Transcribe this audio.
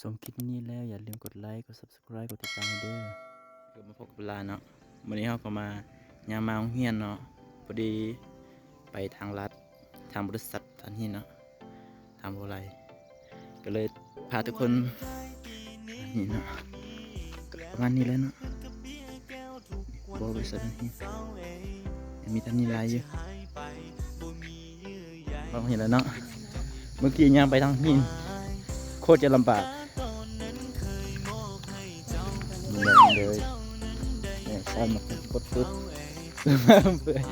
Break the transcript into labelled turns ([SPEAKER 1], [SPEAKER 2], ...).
[SPEAKER 1] ชมคลิปนี้แล้วอย่าลืมกดไลค์ กด subscribe กดติดตามให้เด้อเดี๋ยวมาพบกับเวลาเนาะวันนี้เราก็มายามมาโรงเฮียนเนาะพอดีไปทางลัดทางบริษัททันทีเนาะทางอะไรก็เลยพาทุกคนนี่เนาะประมาณนี้แล้วเนาะบริษัททันทียังมีทันนี้ลายอยู่เราเห็นแล้วเนาะเมื่อกี้ย่างไปทางนี้โคตรจะลำบาก เลยเลยเนี่ยใช่มากดปึ๊บเปื่อย